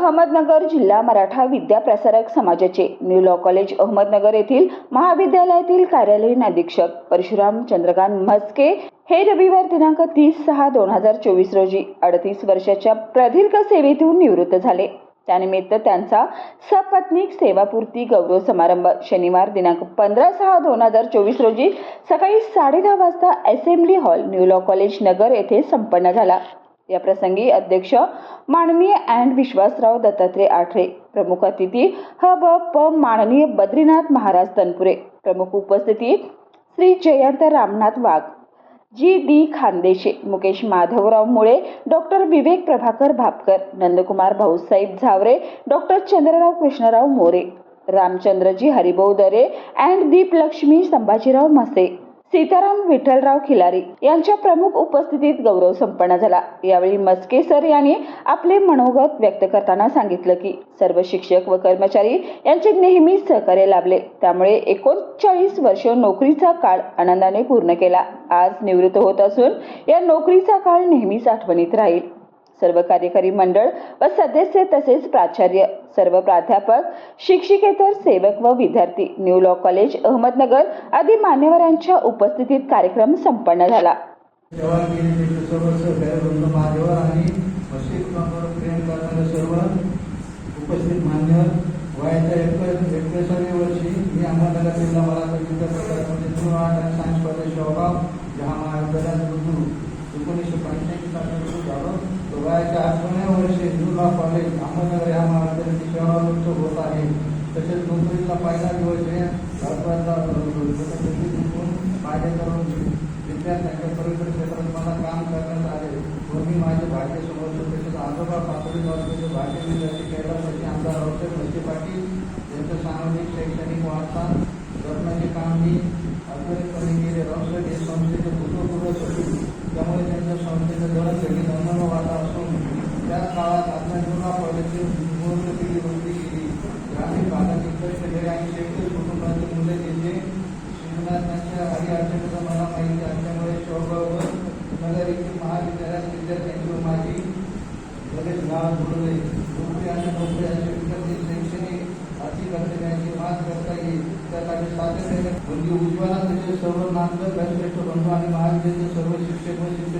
अहमदनगर जिल्हा मराठा विद्या प्रसारक समाजाचे new law college Ahmednagar येथील महाविद्यालयातील कार्यालयीन अधीक्षक परशुराम चंद्रकांत म्हस्के हे रविवार दिनांक तीस सहा दोन हजार चोवीस रोजी अडतीस वर्षाच्या प्रदीर्घ सेवेतून निवृत्त झाले. त्यानिमित्त त्यांचा सपत्नीक सेवापूर्ती गौरव समारंभ शनिवार दिनांक पंधरा सहा दोन हजार चोवीस रोजी सकाळी साडेदहा वाजता assembly hall new law college Nagar येथे संपन्न झाला. या प्रसंगी अध्यक्ष माननीय अँड विश्वासराव दत्तात्रय आठरे प्रमुख अतिथी ह ब प माननीय बद्रीनाथ महाराज तनपुरे प्रमुख उपस्थिती Shri Jayant Ramnath Wagh G D Khandeshe Mukesh Madhavrao Mule doctor Vivek Prabhakar Bhapkar Nandkumar Bhausaheb Zaware doctor Chandrarao Krishnarao More Ramchandraji Haribhau Dare and Deeplakshmi Sambhajirao मसे सीताराम विठ्ठलराव खिलारी यांच्या प्रमुख उपस्थितीत गौरव संपन्न झाला. यावेळी मस्के सर यांनी आपले मनोगत व्यक्त करताना सांगितलं की सर्व शिक्षक व कर्मचारी यांचे नेहमीच सहकार्य लाभले. त्यामुळे एकोणचाळीस वर्ष नोकरीचा काळ आनंदाने पूर्ण केला. आज निवृत्त होत असून या नोकरीचा काळ नेहमीच आठवणीत राहील. सर्व कार्यकारी मंडळ व सदस्य तसेच प्राचार्य सर्व प्राध्यापक शिक्षिकेतर सेवक व विद्यार्थी न्यू लॉ कॉलेज अहमदनगर आदी मान्यवरांच्या उपस्थितीत कार्यक्रम संपन्न झाला. उपस्थित वयाच्या एकवीस एकविसाव्या वर्षी मी अहमदनगर जिल्हा विद्यापीठामध्ये सायन्स कॉलेज जहा महाविद्यालयात एकोणीसशे पंच्याऐंशी साली सुरू वयाच्या आठवण्या वर्षी न्यू कॉलेज अहमदनगर या होत आहे तसेच नोकरीचा पहिला दिवस आहे राजवाडा माझ्या करून विद्यार्थ्यांच्या पवित्र क्षेत्रात मला काम करण्यात आले व मी माझे भाग्य समोर तसेच आजोबा पातळी वर्गाचे भाग्य विद्यार्थी कैलासाचे आमदार रावसाहेब भजे पाटील यांचं सामाजिक शैक्षणिक वारसा जपण्याचे काम मी पूर्ण केली ग्रामीण भागात इतर आणि शेतकरी कुटुंबाची मुले तिथे शिक्षणाच्या आधी अडचणीचा मला माहिती असल्यामुळे शोभावर नगर येथील महाविद्यालयात विद्यार्थ्यांची माझी लगेच गावात बुडवले नोकरी आणि नोकरी असे विद्यार्थी शैक्षणिक आर्थिक मात करता येईल. त्यासाठी सातत्याने म्हणजे उज्ज्वला तसेच सर्व नामदार व्यासपीठ बंधू आणि महाविद्यालयाचे सर्व शिक्षक व शिक्षक